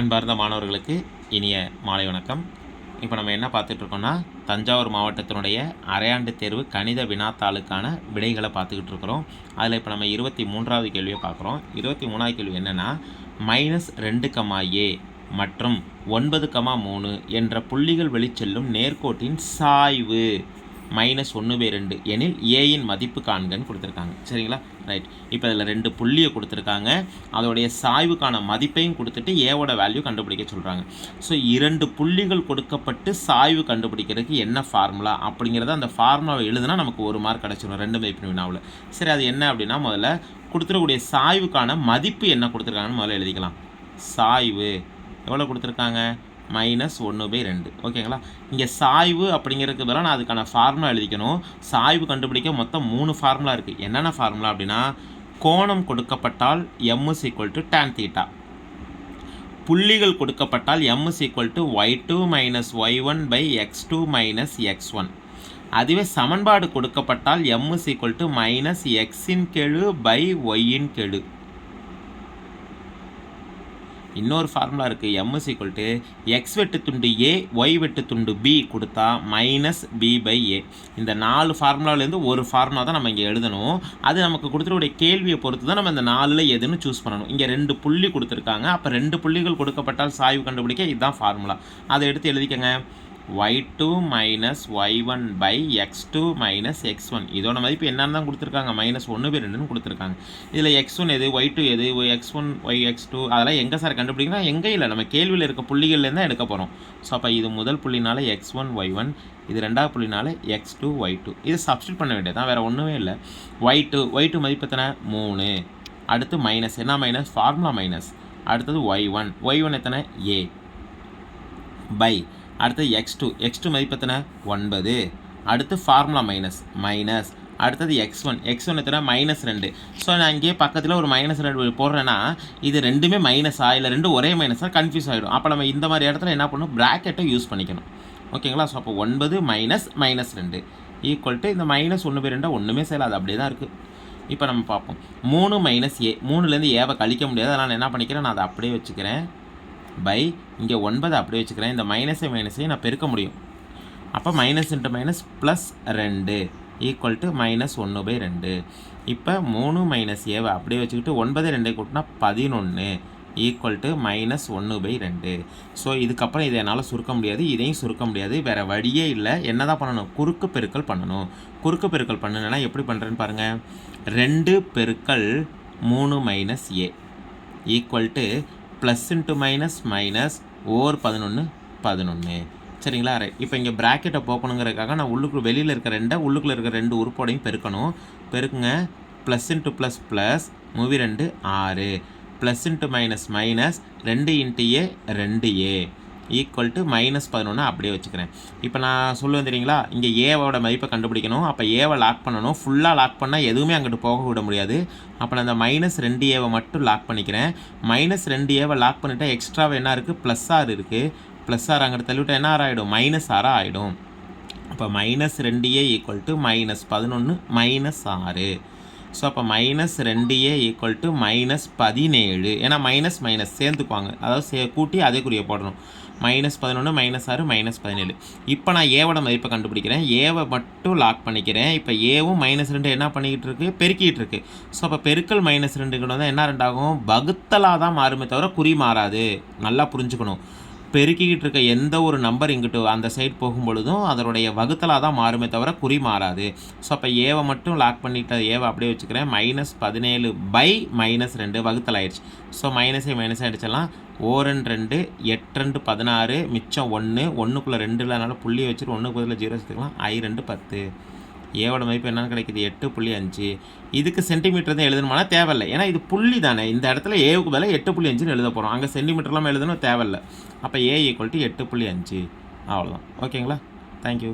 அன்பார்ந்த மாணவர்களுக்கு இனிய மாலை வணக்கம். இப்போ நம்ம என்ன பார்த்துட்ருக்கோன்னா தஞ்சாவூர் மாவட்டத்தினுடைய அரையாண்டு தேர்வு கணித வினாத்தாளுக்கான விடைகளை பார்த்துக்கிட்டு இருக்கிறோம் அதில் இப்போ நம்ம இருபத்தி மூன்றாவது கேள்வியை பார்க்குறோம். இருபத்தி மூணாவது கேள்வி என்னென்னா மைனஸ் ரெண்டு கமா ஏ மற்றும் ஒன்பது கமா மூணு என்ற புள்ளிகள் வெளிச்செல்லும் நேர்கோட்டின் சாய்வு. மைனஸ் ஒன்று பை ரெண்டு எனில் ஏயின் மதிப்பு காண்கன்னு கொடுத்துருக்காங்க. சரிங்களா? ரைட் இப்போ இதில் ரெண்டு புள்ளியை கொடுத்துருக்காங்க. அதோடைய சாய்வுக்கான மதிப்பையும் கொடுத்துட்டு ஏவோட வேல்யூ கண்டுபிடிக்க சொல்கிறாங்க ஸோ இரண்டு புள்ளிகள் கொடுக்கப்பட்டு சாய்வு கண்டுபிடிக்கிறதுக்கு என்ன ஃபார்முலா அப்படிங்கிறத அந்த ஃபார்முலாவை எழுதுனா நமக்கு ஒரு மார்க் கிடச்சிடும் ரெண்டு மதிப்பு வினாவில். சரி அது என்ன அப்படின்னா முதல்ல கொடுத்துருக்கக்கூடிய சாய்வுக்கான மதிப்பு என்ன கொடுத்துருக்காங்கன்னு முதல்ல எழுதிக்கலாம். சாய்வு. எவ்வளோ கொடுத்துருக்காங்க? மைனஸ் ஒன்று பை ரெண்டு. ஓகேங்களா இங்கே சாய்வு அப்படிங்கிறதுக்கு பதிலாக நான் அதுக்கான ஃபார்முலா எழுதிக்கணும். சாய்வு கண்டுபிடிக்க மொத்தம் மூணு ஃபார்முலா இருக்குது என்னென்ன ஃபார்முலா அப்படின்னா கோணம் கொடுக்கப்பட்டால் m is equal to tan theta புள்ளிகள் கொடுக்கப்பட்டால் m is equal to y two minus y one by x two minus x one அதுவே சமன்பாடு கொடுக்கப்பட்டால் m is equal to minus எக்ஸின் கெழு பை ஒய்யின் கெழு. இன்னொரு ஃபார்முலா இருக்குது எம்எஸ் ஈக்குவல் டு எக்ஸ் வெட்டு துண்டு ஏ ஒய் வெட்டு துண்டு பி கொடுத்தா மைனஸ் பி பை ஏ இந்த நாலு ஃபார்முலாலேருந்து ஒரு ஃபார்முலா தான் நம்ம இங்கே எழுதணும். அது நமக்கு கொடுத்துருடைய கேள்வியை பொறுத்து தான் நம்ம இந்த நாலில் எதுன்னு சூஸ் பண்ணணும். இங்கே ரெண்டு புள்ளி கொடுத்துருக்காங்க. அப்போ ரெண்டு புள்ளிகள் கொடுக்கப்பட்டால் சாய்வு கண்டுபிடிக்க இதுதான் ஃபார்முலா அதை எடுத்து எழுதிக்கங்க. Y two minus y one by x two minus x one இதோட மதிப்பு என்னன்னு தான் கொடுத்துருக்காங்க. மைனஸ் ஒன்று பை ரெண்டுன்னு கொடுத்துருக்காங்க. இதில் எக்ஸ் ஒன் எது ஒய் டூ எது x one y x two அதெல்லாம் எங்கே சார் கண்டுபிடிக்கணும் எங்கே இல்லை. நம்ம கேள்வியில் இருக்க புள்ளிகள்லேருந்து தான் எடுக்க போகிறோம் ஸோ அப்போ இது முதல் புள்ளினால எக்ஸ் ஒன் ஒய் ஒன் இது ரெண்டாவது புள்ளினால எக்ஸ் டூ ஒய் டூ இது சப்ஸ்டியூட் பண்ண வேண்டியது தான். வேறு ஒன்றுமே இல்லை. ஒய் டூ ஒய் டூ மதிப்பு எத்தனை? மூணு. அடுத்து மைனஸ் என்ன மைனஸ் ஃபார்முலா மைனஸ் அடுத்தது ஒய் ஒன் ஒய் ஒன் எத்தனை? ஏ பை அடுத்தது எக்ஸ் டூ எக்ஸ் டூ மதிப்பு எத்தனை? ஒன்பது. அடுத்து ஃபார்முலா மைனஸ் மைனஸ் அடுத்தது எக்ஸ் ஒன் எக்ஸ் ஒன் எத்தனை? மைனஸ் ரெண்டு. ஸோ நான் இங்கேயே பக்கத்தில் ஒரு மைனஸ் ரெண்டு போடுறேன்னா இது ரெண்டுமே மைனஸா இல்லை ரெண்டு ஒரே மைனஸாக கன்ஃபியூஸ் ஆகிடும் அப்போ நம்ம இந்த மாதிரி இடத்துல என்ன பண்ணணும்? ப்ராக்கெட்டை யூஸ் பண்ணிக்கணும். ஓகேங்களா ஸோ அப்போ ஒன்பது மைனஸ் மைனஸ் ரெண்டு. ஈக்குவல் டு இந்த மைனஸ் ஒன்று பை ஒன்றுமே செய்யலாது. அப்படியே தான் இருக்குது இப்போ நம்ம பார்ப்போம். மூணு மைனஸ் ஏ மூணுலேருந்து ஏவை கழிக்க முடியாது. அதனால் நான் என்ன பண்ணிக்கிறேன்? நான் அதை அப்படியே வச்சுக்கிறேன். பை இங்கே ஒன்பது அப்படியே வச்சுக்கிறேன். இந்த மைனஸை மைனஸையும் நான் பெருக்க முடியும். அப்போ மைனஸ் இன்ட்டு மைனஸ் ப்ளஸ் ரெண்டு ஈக்குவல் டு மைனஸ் ஒன்று பை ரெண்டு. இப்போ மூணு மைனஸ் ஏவை அப்படியே வச்சுக்கிட்டு ஒன்பது ரெண்டை கூட்டினா பதினொன்று ஈக்குவல் டு மைனஸ் ஒன்று பை ரெண்டு. ஸோ இதுக்கப்புறம் இதை என்னால் சுருக்க முடியாது. இதையும் சுருக்க முடியாது. வேறு வழியே இல்லை. என்ன தான் பண்ணணும்? குறுக்கு பெருக்கல் பண்ணணும். குறுக்கு பெருக்கல் பண்ணணுன்னா எப்படி பண்ணுறேன்னு பாருங்கள் ரெண்டு பெருக்கல் மூணு minus a equal to plus into minus minus ஓர் பதினொன்று பதினொன்று சரிங்களா? ரைட் இப்போ இங்கே ப்ராக்கெட்டை போக்கணுங்கிறதுக்காக நான் உள்ளுக்கு வெளியில் இருக்க ரெண்டை உள்ளுக்குள்ளே இருக்க ரெண்டு உறுப்போடையும் பெருக்கணும். பெருக்குங்க. ப்ளஸ் இன்ட்டு ப்ளஸ் ப்ளஸ் மூவி ரெண்டு ஆறு. ப்ளஸ் இன்ட்டு மைனஸ் மைனஸ் ரெண்டு இன்ட்டு ஏ ரெண்டு ஏ ஈக்குவல் டு மைனஸ் பதினொன்று அப்படியே வச்சுக்கிறேன். இப்போ நான் சொல்லுவேன் தெரியுங்களா? இங்கே ஏவோட மதிப்பை கண்டுபிடிக்கணும். அப்போ ஏவை லாக் பண்ணணும். ஃபுல்லாக லாக் பண்ணால் எதுவுமே அங்கிட்டு போக விட முடியாது. அப்போ நான் அந்த மைனஸ் ரெண்டு ஏவை மட்டும் லாக் பண்ணிக்கிறேன். மைனஸ் ரெண்டு ஏவை லாக் பண்ணிட்டால் எக்ஸ்ட்ராவாக என்ன இருக்குது ப்ளஸ் ஆர் இருக்குது ப்ளஸ் ஆர் அங்கிட்ட தள்ளிவிட்டால் என்ன ஆர் ஆகிடும் மைனஸ் ஆறாக ஆகிடும் அப்போ மைனஸ் ரெண்டு ஏ ஈக்குவல் டு மைனஸ் பதினொன்று மைனஸ் ஆறு ஸோ அப்போ மைனஸ் ரெண்டு ஏ ஈக்குவல் டு மைனஸ் பதினேழு. ஏன்னா மைனஸ் மைனஸ் சேர்ந்துக்குவாங்க. அதாவது சே கூட்டி அதே குறிய போடணும். மைனஸ் பதினொன்று மைனஸ் ஆறு மைனஸ் பதினேழு. இப்போ நான் ஏவோட மதிப்பை கண்டுபிடிக்கிறேன். ஏவை மட்டும் லாக் பண்ணிக்கிறேன். இப்போ ஏவும் மைனஸ் ரெண்டு என்ன பண்ணிக்கிட்டு இருக்கு? பெருக்கிட்டு இருக்கு. ஸோ அப்போ பெருக்கல் மைனஸ் ரெண்டுக்கு வந்து என்ன ரெண்டாகும்? வகுத்தலாக தான் மாறுமே தவிர குறி மாறாது. நல்லா புரிஞ்சுக்கணும். பெருக்கிக்கிட்டு இருக்க எந்த ஒரு நம்பர் இங்கிட்டு அந்த சைட் போகும் பொழுதும் அதனுடைய வகுத்தலாக தான் மாறுமே தவிர குறி மாறாது. ஸோ அப்போ ஏவை மட்டும் லாக் பண்ணிட்டு ஏவை அப்படியே வச்சுக்கிறேன். மைனஸ் பதினேழு பை மைனஸ் ரெண்டு வகுத்தல் ஆயிடுச்சு ஸோ மைனஸே மைனஸ் ஆகிடுச்சலாம் ஓரன் ரெண்டு எட்டு ரெண்டு பதினாறு மிச்சம் ஒன்று ஒன்றுக்குள்ளே ரெண்டு இல்லைனால புள்ளி வச்சுட்டு ஒன்றுக்கு பதில் ஜீரோ சேர்த்துக்கலாம். ஐ ரெண்டு பத்து. ஏவோட மதிப்பு என்னென்னு கிடைக்குது? எட்டு புள்ளி அஞ்சு. இதுக்கு சென்டிமீட்டர் தான் எழுதணுமானா தேவையில்லை. ஏன்னா இது புள்ளி தானே. இந்த இடத்துல ஏவுக்கு பதிலாக எட்டு புள்ளி அஞ்சுன்னு எழுத போகிறோம் அங்கே சென்டிமீட்டர்லாம் எழுதணும் தேவையில்லை. அப்போ ஏ ஈக்குவல் டு எட்டு புள்ளி அஞ்சு. அவ்வளோதான் ஓகேங்களா தேங்க்யூ